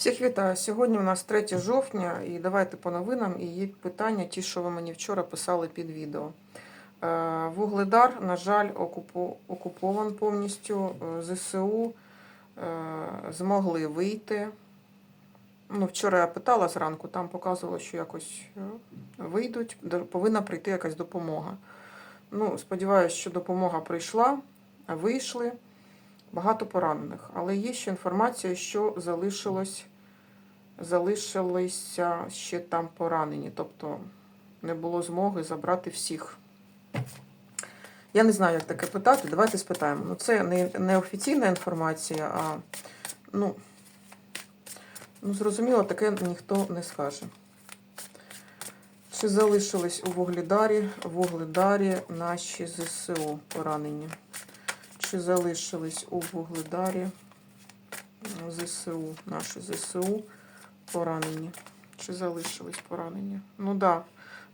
Всіх вітаю. Сьогодні у нас 3 жовтня, і давайте по новинам. І є питання, ті, що ви мені вчора писали під відео. Е, Вугледар, на жаль, окупо- окупован повністю. Е, ЗСУ е, змогли вийти. Ну, вчора я питала зранку, там показувало, що якось вийдуть, повинна прийти якась допомога. Ну, сподіваюся, що допомога прийшла, вийшли. Багато поранених. Але є ще інформація, що залишилось, залишилися ще там поранені. Тобто не було змоги забрати всіх. Я не знаю, як таке питати. Давайте спитаємо. Ну, це не, не офіційна інформація, а ну, ну, зрозуміло, таке ніхто не скаже. Чи залишились у Вугледарі, Вугледарі наші ЗСУ поранені? Чи залишились у Вугледарі ЗСУ, наші ЗСУ поранені? Чи залишились поранені? Ну так. Да.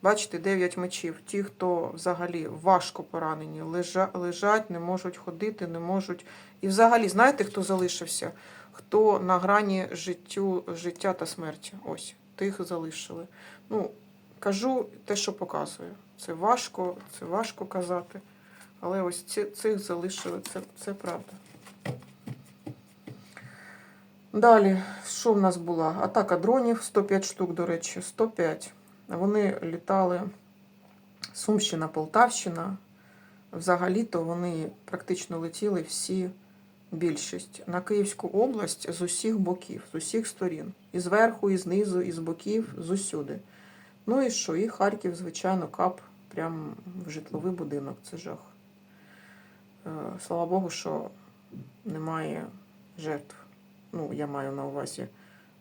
Бачите, 9 мечів. Ті, хто взагалі важко поранені, лежа, лежать, не можуть ходити, не можуть. І взагалі, знаєте, хто залишився? Хто на грані життю, життя та смерті? Ось, тих залишили. Ну, кажу те, що показує. Це важко, це важко казати. Але ось ці, цих залишили, це, це правда. Далі, що в нас була? Атака дронів, 105 штук, до речі, 105. Вони літали Сумщина, Полтавщина. Взагалі-то вони практично летіли всі більшість на Київську область з усіх боків, з усіх сторін. І зверху, і знизу, і з боків, з усюди. Ну і що? І Харків, звичайно, кап прямо в житловий будинок. Це жах. Е, Слава Богу, що немає жертв. Ну, я маю на увазі,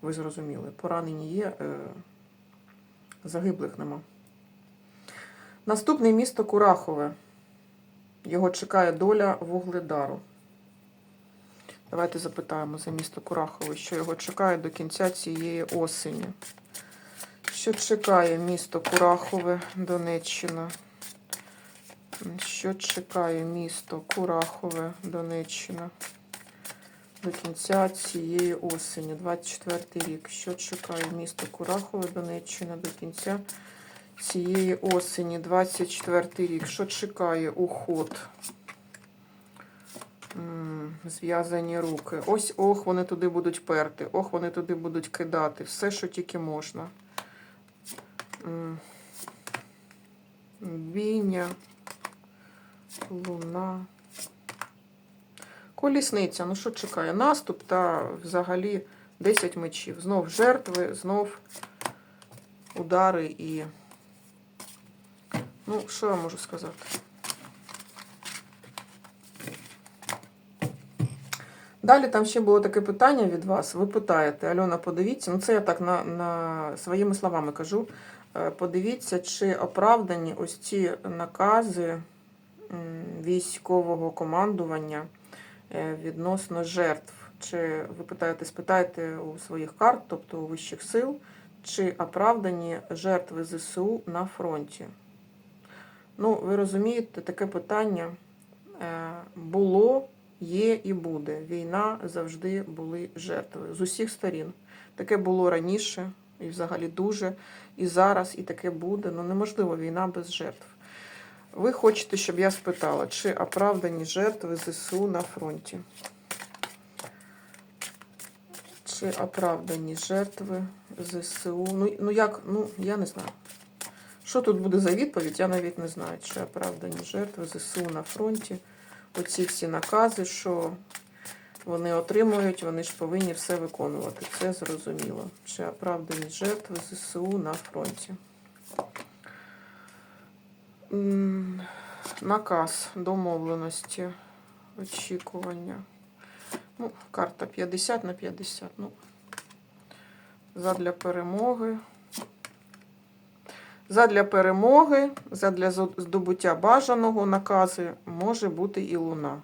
ви зрозуміли. Поранені є, е, загиблих нема. Наступне місто Курахове. Його чекає доля Вугледару. Давайте запитаємо за місто Курахове, що його чекає до кінця цієї осені. Що чекає місто Курахове, Донеччина? Що чекає місто Курахове, Донеччина? До кінця цієї осені, 24 рік. Що чекає місто Курахове, Донеччина до кінця цієї осені, 24 рік. Що чекає уход? Зв'язані руки. Ось ох, вони туди будуть перти. Ох, вони туди будуть кидати. Все, що тільки можна. Бійня. Луна. Колісниця, ну що чекає? Наступ та взагалі 10 мечів. Знов жертви, знов удари і. Ну, що я можу сказати? Далі там ще було таке питання від вас. Ви питаєте, Альона, подивіться, ну це я так на, на своїми словами кажу. Е, Подивіться, чи оправдані ось ці накази військового командування відносно жертв. Чи ви питаєте, спитайте у своїх карт, тобто у вищих сил, чи оправдані жертви ЗСУ на фронті? Ну, ви розумієте, таке питання е, було, є і буде. Війна завжди були жертви з усіх сторін. Таке було раніше, і взагалі дуже, і зараз, і таке буде. Ну неможливо війна без жертв. Ви хочете, щоб я спитала, чи оправдані жертви ЗСУ на фронті? Чи оправдані жертви ЗСУ? Ну, ну як, ну я не знаю. Що тут буде за відповідь, я навіть не знаю, чи оправдані жертви ЗСУ на фронті. Оці всі накази, що вони отримують, вони ж повинні все виконувати. Це зрозуміло. Чи оправдані жертви ЗСУ на фронті. Наказ домовленості, очікування. Ну, карта 50 на 50. Ну, задля перемоги. Задля перемоги, задля здобуття бажаного накази може бути і луна.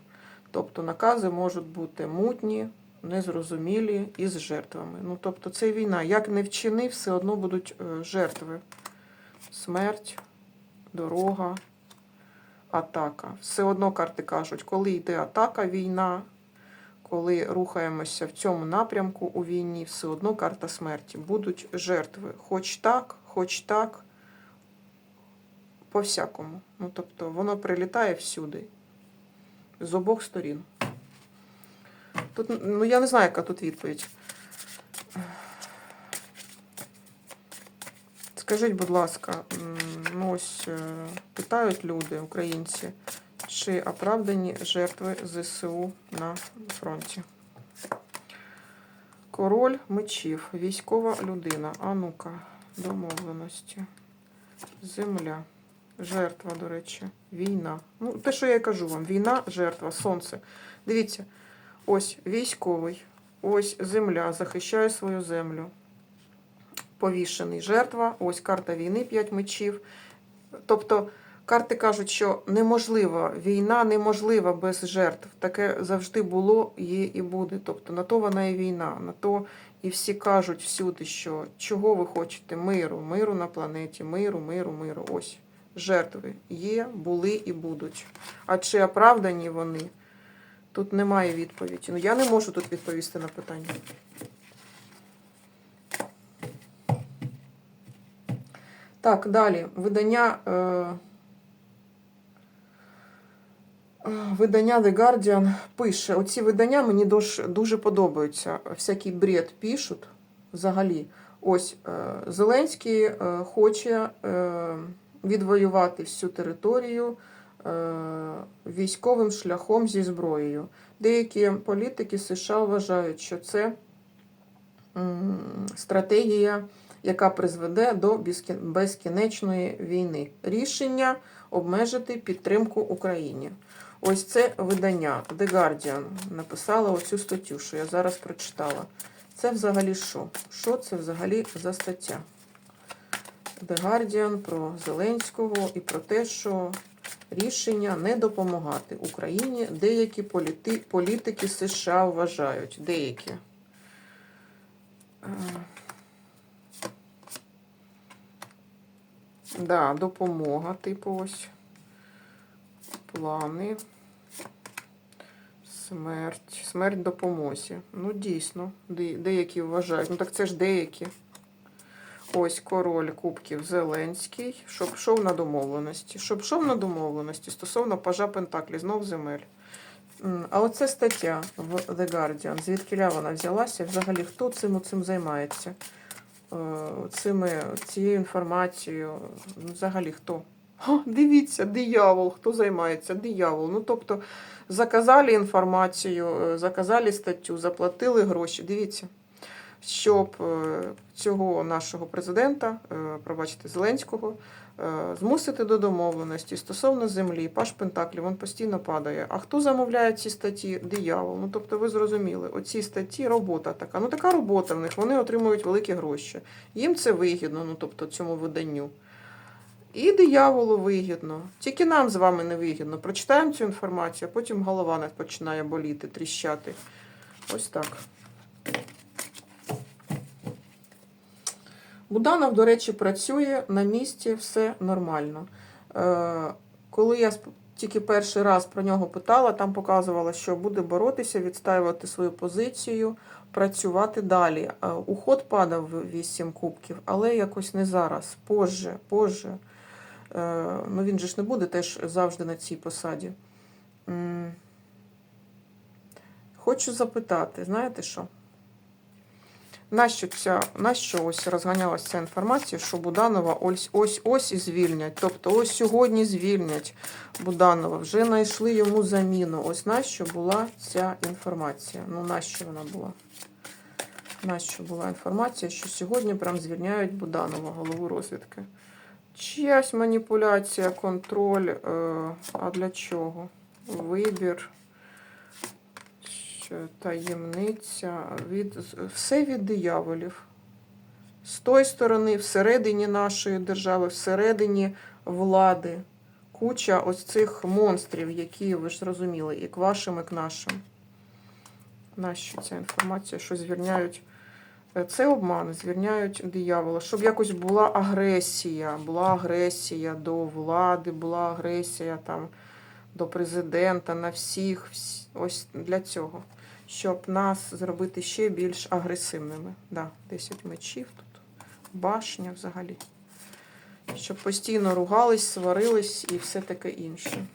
Тобто накази можуть бути мутні, незрозумілі і з жертвами. Ну, тобто це війна. Як не вчини, все одно будуть е, жертви. Смерть, дорога, атака. Все одно карти кажуть, коли йде атака, війна, коли рухаємося в цьому напрямку у війні, все одно карта смерті. Будуть жертви. Хоч так, хоч так, по всякому. Ну, тобто воно прилітає всюди. З обох сторін. Тут, ну я не знаю, яка тут відповідь. Скажіть, будь ласка, ось е, питають люди, українці, чи оправдані жертви ЗСУ на фронті? Король мечів, військова людина. А ну-ка, домовленості. Земля. Жертва, до речі, війна. Ну, те, що я і кажу вам: війна, жертва, сонце. Дивіться, ось військовий, ось земля захищає свою землю. Повішений жертва, ось карта війни, 5 мечів. Тобто карти кажуть, що неможлива війна, неможлива без жертв. Таке завжди було, є і буде. Тобто на то вона і війна, на то і всі кажуть всюди, що чого ви хочете? Миру, миру на планеті, миру, миру, миру. Ось жертви є, були і будуть. А чи оправдані вони? Тут немає відповіді. Ну я не можу тут відповісти на питання. Так, далі. Видання. Е... е, Видання The Guardian пише: оці видання мені дуже, подобаються. Всякий бред пишуть взагалі. Ось е, Зеленський хоче відвоювати всю територію військовим шляхом зі зброєю. Деякі політики США вважають, що це стратегія яка призведе до безкінечної війни. Рішення обмежити підтримку Україні. Ось це видання The Guardian написала оцю статтю, що я зараз прочитала. Це взагалі що? Що це взагалі за стаття? The Guardian про Зеленського і про те, що рішення не допомагати Україні деякі політи... політики США вважають. Деякі. Да, допомога, типу ось. Плани. Смерть. Смерть допомозі. Ну, дійсно, деякі вважають. Ну так це ж деякі. Ось король Кубків Зеленський, щоб йшов на домовленості. Щоб йшов на домовленості стосовно пажа Пентаклі, знов земель. А оце стаття в The Guardian. Звідки вона взялася? Взагалі, хто цим цим займається? Е, Цими, цією інформацією. Ну, Взагалі хто? О, дивіться, диявол, хто займається? Диявол. Ну, тобто, заказали інформацію, е, заказали статтю, заплатили гроші. Дивіться, щоб е, цього нашого президента, пробачте, Зеленського, змусити до домовленості стосовно землі, паш Пентаклів, він постійно падає. А хто замовляє ці статті? Диявол. Ну, тобто, ви зрозуміли, оці статті робота така. Ну, така робота в них, вони отримують великі гроші. Їм це вигідно, ну тобто цьому виданню. І дияволу вигідно. Тільки нам з вами не вигідно. Прочитаємо цю інформацію, а потім голова починає боліти, тріщати. Ось так. Буданов, до речі, працює на місці, все нормально. Е, коли я тільки перший раз про нього питала, там показувала, що буде боротися, відстаювати свою позицію, працювати далі. Е, Уход падав в 8 кубків, але якось не зараз, позже, позже. Е, Ну він же ж не буде теж завжди на цій посаді. Хочу запитати, знаєте що? Нащо ця, нащо ось розганялася ця інформація, що Буданова ось ось ось і звільнять. Тобто ось сьогодні звільнять Буданова. Вже знайшли йому заміну. Ось нащо була ця інформація. Ну, нащо вона була? Нащо була інформація, що сьогодні прям звільняють Буданова, голову розвідки. Чиясь маніпуляція, контроль. Е, а для чого? Вибір. Що таємниця від все від дияволів. З тої сторони, всередині нашої держави, всередині влади. Куча ось цих монстрів, які ви ж зрозуміли, і к вашим, і к нашим. Нащо ця інформація, що звільняють? Е, Це обман, звільняють диявола, щоб якось була агресія, була агресія до влади, була агресія там до президента на всіх. вс- Ось для цього. Щоб нас зробити ще більш агресивними. Да, 10 мечів тут, башня взагалі. Щоб постійно ругались, сварились і все таке інше.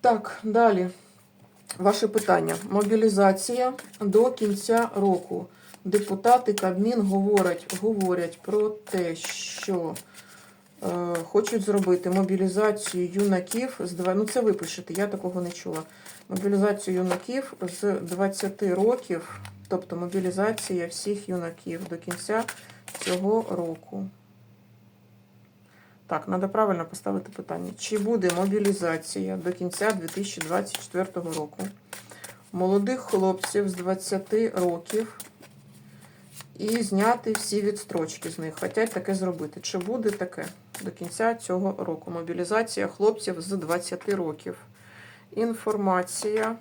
Так, далі. Ваше питання. Мобілізація до кінця року. Депутати Кабмін говорять, говорять про те, що е, хочуть зробити мобілізацію юнаків з два. Ну це ви пишете, я такого не чула. Мобілізацію юнаків з 20 років, тобто мобілізація всіх юнаків до кінця цього року. Так, треба правильно поставити питання. Чи буде мобілізація до кінця 2024 року молодих хлопців з 20 років і зняти всі відстрочки з них? Хотять таке зробити. Чи буде таке до кінця цього року? Мобілізація хлопців з 20 років. Інформація.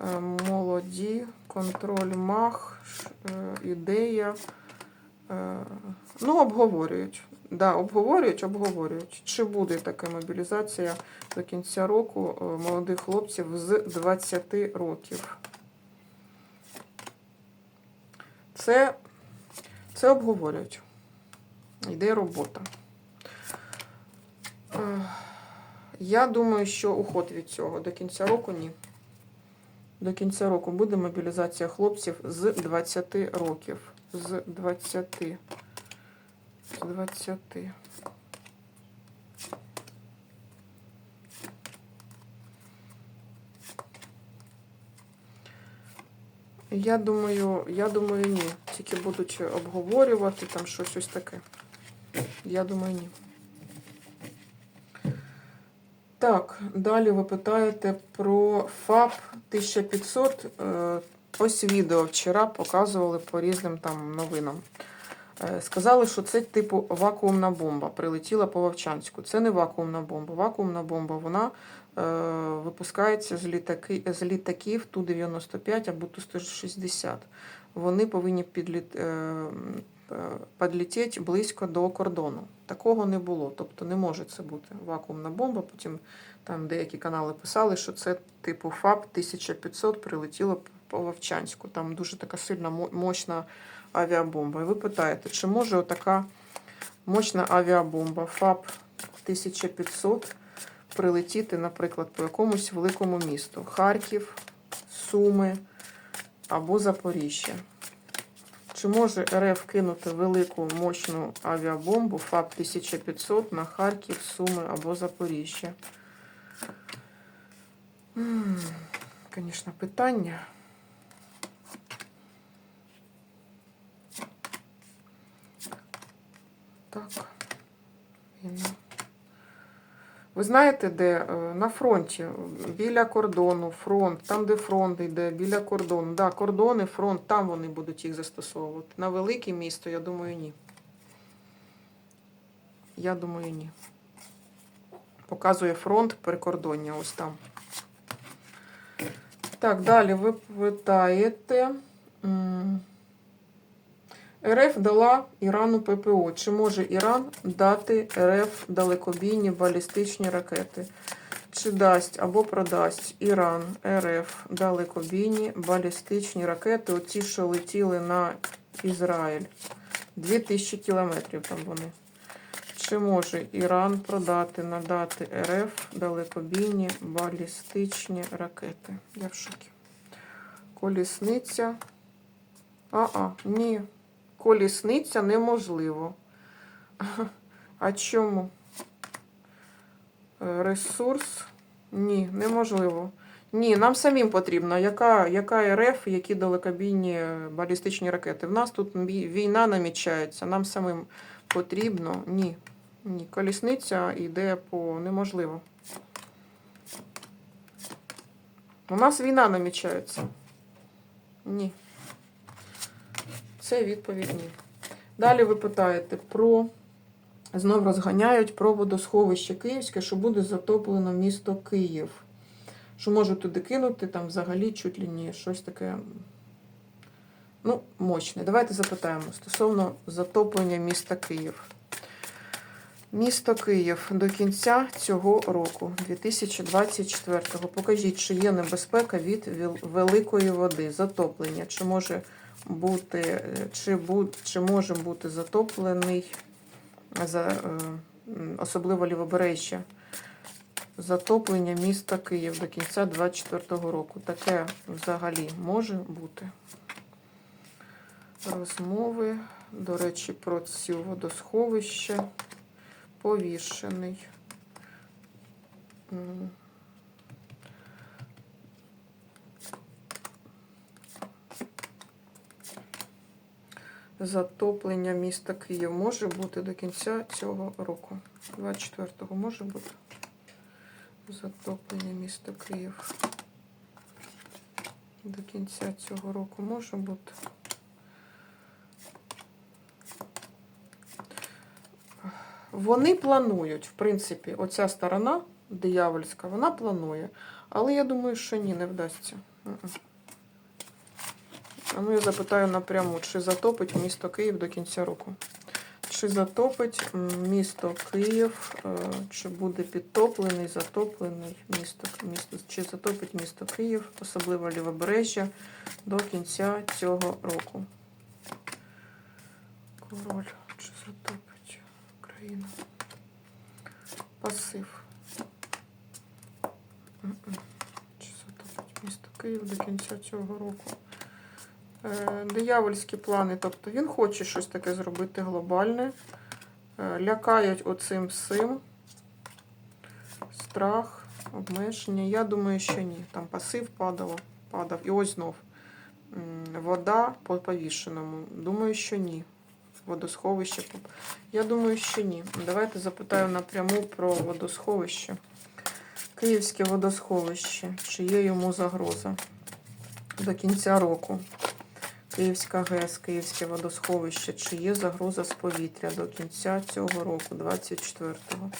Е, Молоді, контроль МАХ, е, ідея. Е, Ну, обговорюють. Да, обговорюють, обговорюють. Чи буде така мобілізація до кінця року молодих хлопців з 20 років? Це, це обговорюють. Йде робота. Я думаю, що уход від цього до кінця року ні. До кінця року буде мобілізація хлопців з 20 років. З 20. З 20. Я думаю, я думаю, ні. Тільки будуть обговорювати там щось ось таке. Я думаю, ні. Так, далі ви питаєте про ФАП 1500. Е, Ось відео вчора показували по різним там новинам. Е, Сказали, що це типу вакуумна бомба. Прилетіла по Вовчанську. Це не вакуумна бомба. Вакуумна бомба вона е, випускається з, літаки, з літаків Ту-95 або Ту-160. Вони повинні підліт, е, е, близько до кордону. Такого не було. Тобто не може це бути вакуумна бомба. Потім там деякі канали писали, що це типу ФАП 1500 прилетіло по Вовчанську. Там дуже така сильна мощна авіабомба. І ви питаєте, чи може така мощна авіабомба ФАП 1500 прилетіти, наприклад, по якомусь великому місту? Харків, Суми або Запоріжжя? Чи може РФ кинути велику мощну авіабомбу ФАП 1500 на Харків, Суми або Запоріжжя? Звісно, питання. Так. Війна. Ви знаєте, де е, на фронті, біля кордону, фронт, там, де фронт йде, біля кордону. Да, кордони, фронт, там вони будуть їх застосовувати. На велике місто, я думаю, ні. Я думаю, ні. Показує фронт прикордоння, ось там. Так, далі ви питаєте. РФ дала Ірану ППО. Чи може Іран дати РФ далекобійні балістичні ракети? Чи дасть або продасть Іран РФ далекобійні балістичні ракети, оті, що летіли на Ізраїль? 2000 кілометрів там вони. Чи може Іран продати, надати РФ далекобійні балістичні ракети? Я в шокі. Колісниця. А-а, ні. Колісниця неможливо. А чому? Е, Ресурс? Ні, неможливо. Ні, нам самим потрібно. Яка, яка РФ, які далекобійні балістичні ракети? В нас тут війна намічається, нам самим потрібно. Ні. Ні. Колісниця йде по неможливо. У нас війна намічається. Ні. Це відповідь ні. Далі ви питаєте про. Знов розганяють про водосховище Київське, що буде затоплено місто Київ. Що можуть туди кинути, там взагалі чуть ли не щось таке. Ну, мощне. Давайте запитаємо стосовно затоплення міста Київ. Місто Київ до кінця цього року, 2024-го. Покажіть, чи є небезпека від великої води, затоплення, чи може бути, е, чи, бу, чи може бути затоплений, за, е, особливо лівобережжя, затоплення міста Київ до кінця 2024 року. Таке взагалі може бути. Розмови, до речі, про ці водосховища. Повішений. Затоплення міста Київ може бути до кінця цього року. 24-го може бути. Затоплення міста Київ. До кінця цього року може бути. Вони планують, в принципі, оця сторона диявольська, вона планує. Але я думаю, що ні, не вдасться. А ну я запитаю напряму, чи затопить місто Київ до кінця року. Чи затопить місто Київ, е, чи буде підтоплений, затоплений місто, місто, чи затопить місто Київ, особливо лівобережжя, до кінця цього року. Король, чи затопить Україна? Пасив. Чи затопить місто Київ до кінця цього року? Е, Диявольські плани, тобто він хоче щось таке зробити глобальне. Е, Лякають оцим всім. Страх, обмеження. Я думаю, що ні. Там пасив падало, падав. І ось знов. Вода по повішеному. Думаю, що ні. Водосховище. Я думаю, що ні. Давайте запитаю напряму про водосховище. Київське водосховище. Чи є йому загроза до кінця року? Київська ГЕС, Київське водосховище. Чи є загроза з повітря до кінця цього року, 24-го?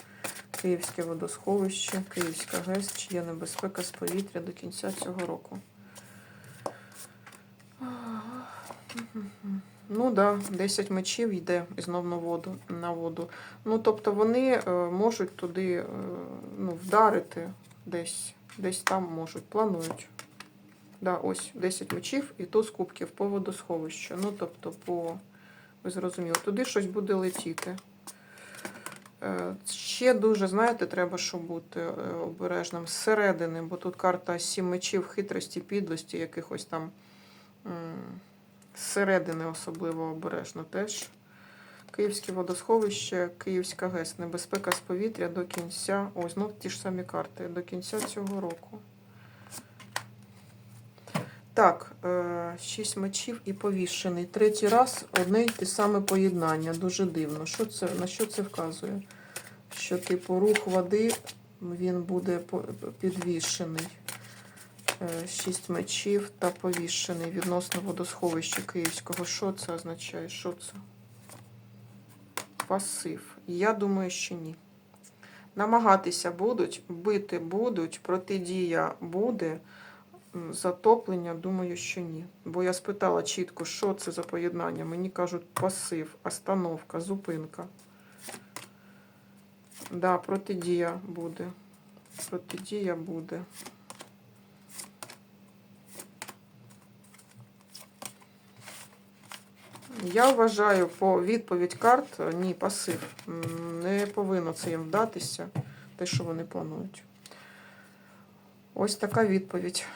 Київське водосховище, Київська ГЕС, чи є небезпека з повітря до кінця цього року? Ну так, да, 10 мечів йде знов на воду. На воду. Ну, тобто вони е, можуть туди е, ну, вдарити десь, десь там можуть, планують. Да, ось 10 мечів і туз кубків по водосховищу. Ну, тобто, по, ви зрозуміли, туди щось буде летіти. Е, Ще дуже, знаєте, треба, щоб бути е, обережним зсередини, бо тут карта сім мечів, хитрості, підлості, якихось там зсередини особливо обережно теж. Київське водосховище, Київська ГЕС, небезпека з повітря до кінця. Ось, знов ті ж самі карти, до кінця цього року. Так, е, шість мечів і повішений. Третій раз одне й те саме поєднання. Дуже дивно. Що це, на що це вказує? Що, типу, рух води він буде підвішений. Е, Шість мечів та повішений відносно водосховища Київського. Що це означає? Що це? Пасив. Я думаю, що ні. Намагатися будуть, бити будуть, протидія буде. Затоплення, думаю, що ні. Бо я спитала чітко, що це за поєднання. Мені кажуть пасив, остановка, зупинка. Да, протидія буде. Протидія буде. Я вважаю по відповідь карт, е, ні, пасив. Не повинно це їм вдатися, те, що вони планують. Ось така відповідь.